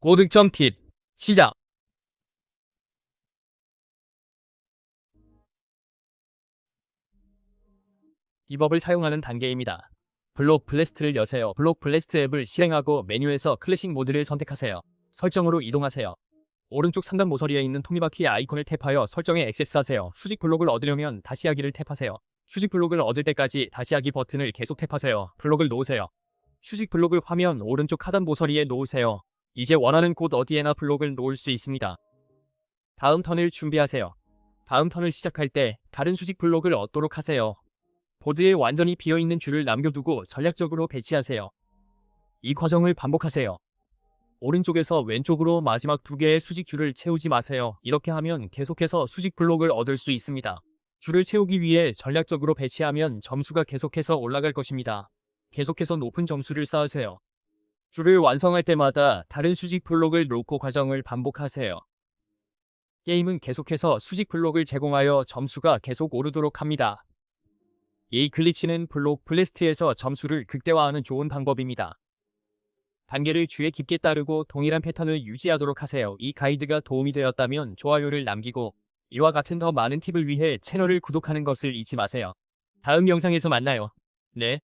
고득점 팁 시작 이 법을 사용하는 단계입니다. 블록 블래스트를 여세요. 블록 블래스트 앱을 실행하고 메뉴에서 클래식 모드를 선택하세요. 설정으로 이동하세요. 오른쪽 상단 모서리에 있는 톱니바퀴 아이콘을 탭하여 설정에 액세스하세요. 수직 블록을 얻으려면 다시 하기를 탭하세요. 수직 블록을 얻을 때까지 다시 하기 버튼을 계속 탭하세요. 블록을 놓으세요. 수직 블록을 화면 오른쪽 하단 모서리에 놓으세요. 이제 원하는 곳 어디에나 블록을 놓을 수 있습니다. 다음 턴을 준비하세요. 다음 턴을 시작할 때 다른 수직 블록을 얻도록 하세요. 보드에 완전히 비어있는 줄을 남겨두고 전략적으로 배치하세요. 이 과정을 반복하세요. 오른쪽에서 왼쪽으로 마지막 두 개의 수직 줄을 채우지 마세요. 이렇게 하면 계속해서 수직 블록을 얻을 수 있습니다. 줄을 채우기 위해 전략적으로 배치하면 점수가 계속해서 올라갈 것입니다. 계속해서 높은 점수를 쌓으세요. 줄을 완성할 때마다 다른 수직 블록을 놓고 과정을 반복하세요. 게임은 계속해서 수직 블록을 제공하여 점수가 계속 오르도록 합니다. 이 글리치는 블록 블래스트에서 점수를 극대화하는 좋은 방법입니다. 단계를 주에 깊게 따르고 동일한 패턴을 유지하도록 하세요. 이 가이드가 도움이 되었다면 좋아요를 남기고 이와 같은 더 많은 팁을 위해 채널을 구독하는 것을 잊지 마세요. 다음 영상에서 만나요. 네.